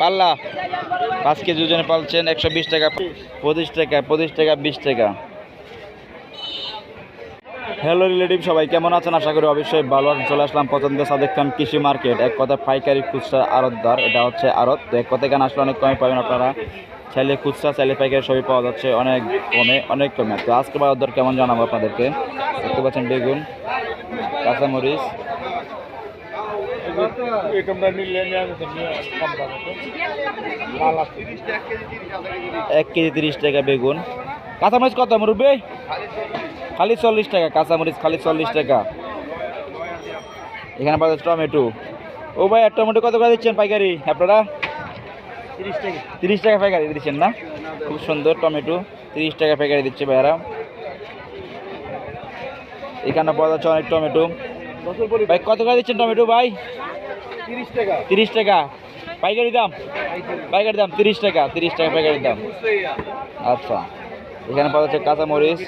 পাল্লা। পাঁচ কেজি ওজনে পালছেন একশো বিশ টাকা। পঁচিশ টাকা পঁচিশ টাকা, বিশ টাকা। হ্যালো রিলেটিভ সবাই কেমন আছেন? আশা করি অবশ্যই ভালো আছেন। চলে আসলাম পছন্দ সাদেক কৃষি মার্কেট। এক কথা পাইকারি খুচরা আড়তদার, এটা হচ্ছে আড়ত। তো এক কথা এখানে আসলে অনেক কমে পাবেন আপনারা। চাইলে খুচরা, চাইলে পাইকারি সবই পাওয়া যাচ্ছে। অনেক কমে অনেক কমে। তো আজকে বাজার কেমন জানাব আপনাদেরকে? দেখতে পাচ্ছেন বেগুন, কাঁচামরিচ এক কেজি তিরিশ টাকা বেগুন। কাঁচামরিচ কত মুরব্বী? খালি চল্লিশ টাকা কাঁচামরিচ খালি চল্লিশ টাকা। এখানে পাওয়া যাচ্ছে টমেটো। ও ভাই টমেটো কত করে দিচ্ছেন পাইকারি? আপনারা? তিরিশ টাকা। পাইকারি দিচ্ছেন না? খুব সুন্দর টমেটো তিরিশ টাকা পাইকারি দিচ্ছে ভাইয়ারা। এখানে পাওয়া যাচ্ছে অনেক টমেটো। ভাই কত করে দিচ্ছেন টমেটো ভাই? তিরিশ টাকা। পাইকারি দাম? পাইকারি দাম তিরিশ টাকা তিরিশ টাকা পাইকারি দাম। আচ্ছা। এখানে পাওয়া যাচ্ছে কাঁচামরিচ,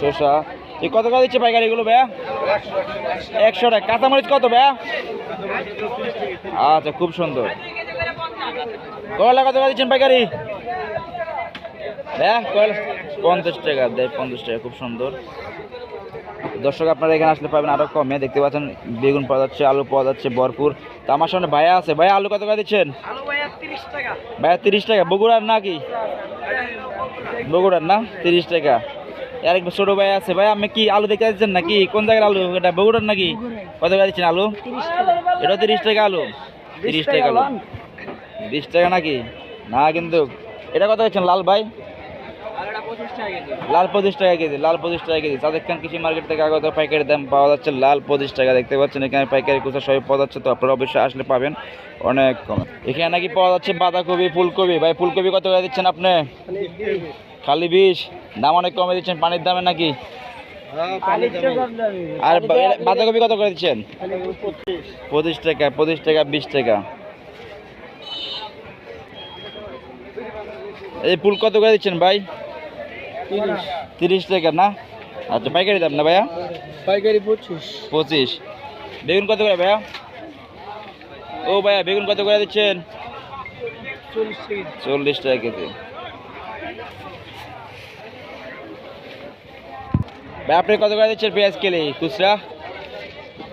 শসা। এই কত করে দিচ্ছে পাইকারি এগুলো ভাইয়া? একশো টাকা। কাঁচামরিচ কত ভাইয়া? আচ্ছা খুব সুন্দর। কয়লা কত করে দিচ্ছেন পাইকারি? কয়লা? পঞ্চাশ টাকা দেয় পঞ্চাশ টাকা, খুব সুন্দর। দর্শক আপনারা এখানে আসলে পাবেন আরও কমে। দেখতে পাচ্ছেন বেগুন পাওয়া যাচ্ছে আলু পাওয়া যাচ্ছে ভরপুর। তো আমার সামনে ভাইয়া আছে। ভাইয়া আলু কত করে দিচ্ছেন? ভাইয়া তিরিশ টাকা। টাকা। বগুড়ার নাকি? বগুড়ার না? তিরিশ টাকা। আর এক ছোট ভাই আছে। ভাই আপনি কি আলু দেখতে যাচ্ছেন নাকি? কোন জায়গার আলু? এটা বগুড়ার নাকি? কত করে দিচ্ছেন আলু? এটা তিরিশ টাকা আলু। তিরিশ টাকা আলু। বিশ টাকা নাকি? না কিন্তু। এটা কত দিচ্ছেন লাল ভাই আলুটা পঁচিশ টাকা কেজি লাল পঁচিশ টাকা কেজি, লাল পঁচিশ টাকা কেজি। সাদেক খান কৃষি মার্কেট থেকে আগত পাইকারি দাম পাওয়া যাচ্ছে লাল পঁচিশ টাকা। দেখতে পাচ্ছেন এখানে পাইকারি খুচরা সবই পাওয়া যাচ্ছে, তো আপনারা অবশ্যই আসলে পাবেন অনেক কম। এখানে নাকি পাওয়া যাচ্ছে বাঁধাকপি, ফুলকপি। ভাই, ফুলকপি কত করে দিচ্ছেন আপনি? খালি বিষ? দাম অনেক কমে দিচ্ছেন, পানির দামে নাকি? আর বাঁধাকপি কত করে দিচ্ছেন? পঁচিশ টাকা পঁচিশ টাকা, বিশ টাকা। এই ফুল কত করে দিচ্ছেন ভাই? তিরিশ। টাকা না? আচ্ছা পাইকারি দাম না ভাইয়া? পাইকারি পঁচিশ। পঁচিশ। বেগুন কত করে ভাইয়া? ও ভাইয়া বেগুন কত করে দিচ্ছেন? চল্লিশ টাকা কেজি। ভাই আপনি কত করে দিচ্ছেন পেঁয়াজ কেলি খুচরা?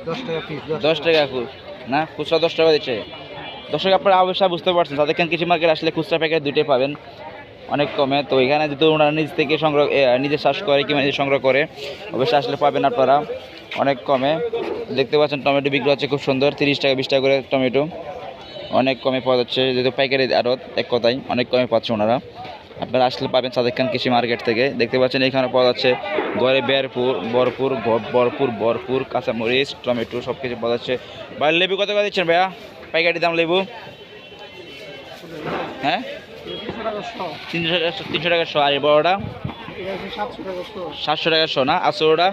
দশ টাকা দশ টাকা। খুচ না? খুচরা দশ টাকা দিচ্ছে। দর্শক আপনারা অবশ্যই বুঝতে পারছেন। তাদের এখানে কৃষি মার্কেট আসলে খুচরা প্যাকেট দুইটাই পাবেন। অনেক কমে। তো এখানে যেহেতু ওনারা নিজ থেকে সংগ্রহ নিজে চাষ করে কিংবা নিজে সংগ্রহ করে, অবশ্যই আসলে পাবেন আপনারা। অনেক কমে। দেখতে পাচ্ছেন টমেটো বিক্রি হচ্ছে খুব সুন্দর, তিরিশ টাকা, বিশ টাকা করে টমেটো। অনেক কমে পাওয়া যাচ্ছে, যেহেতু পাইকারি আড়ত, এক কথাই অনেক কমে পাচ্ছে ওনারা। আপনারা আসলে পাবেন সাদেক খান কৃষি মার্কেট থেকে। দেখতে পাচ্ছেন এখানে পাওয়া যাচ্ছে ঘরে বেরপুর, বরপুর ভরপুর ভরপুর কাঁচামরিচ, টমেটো সব কিছু পাওয়া যাচ্ছে। ভাই, লেবু কত করে দিচ্ছেন ভাইয়া? পাইকারি দাম লেবু? হ্যাঁ? তিনশো টাকা তিনশো টাকা শো। আর এই বড়োটা? সাতশো টাকা শো না? আটশোটা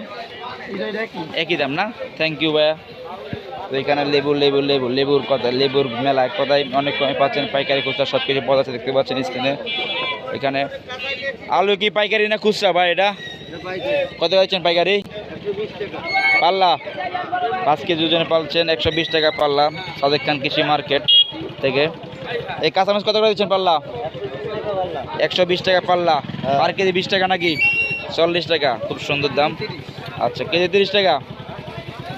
এটা দেখি একই দাম না? থ্যাংক ইউ ভাইয়া। এখানে লেবু লেবু লেবু লেবুর কথা, লেবুর মেলা কথায় অনেক কমে পাচ্ছেন। পাইকারি খুচরা সব কিছু যাচ্ছে, দেখতে পাচ্ছেন স্ক্রিনে এখানে আলু কি পাইকারি না খুচরা, ভাই, এটা? কত পাচ্ছেন পাইকারি? পাল্লা। পাঁচ কেজি ওজনে পালছেন, একশো বিশ টাকা পাল্লা। সাদেক খান কৃষি মার্কেট থেকে। এই কাঁচামাচ কত করে দিচ্ছেন পাল্লা? একশো বিশ টাকা পাল্লা। আর কেজি বিশ টাকা নাকি? চল্লিশ টাকা খুব সুন্দর দাম। আচ্ছা কেজি তিরিশ টাকা?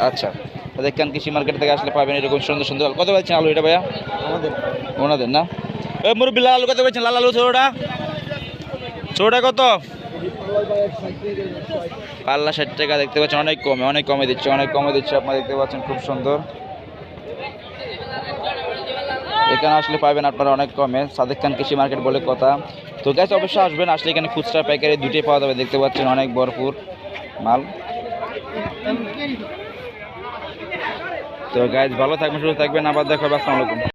আচ্ছা সাদেক খান কৃষি মার্কেট থেকে আসলে পাবেন এরকম সুন্দর সুন্দর কত পাচ্ছেন আলু এটা ভাইয়া? ওনাদের না? ওই মুরব্বী লাল আলু কত পাচ্ছেন লাল আলু ছোটোটা? ছোটোটা কত? পাল্লা ষাট টাকা দেখতে পাচ্ছেন অনেক কমে অনেক কমে দিচ্ছে অনেক কমে দিচ্ছে আপনারা দেখতে পাচ্ছেন খুব সুন্দর। এখানে আসলে পাবেন আপনারা অনেক কমে। সাদেক খান কৃষি মার্কেট বলে কথা। তো গ্যাস অবশ্যই আসবেন। আসলে এখানে খুচরা পাইকারি দুটোই পাওয়া যাবে। দেখতে পাচ্ছেন অনেক ভরপুর মাল। তো গ্যাস ভালো থাকবেন, সুস্থ থাকবেন। আবার দেখা আসসালামু আলাইকুম।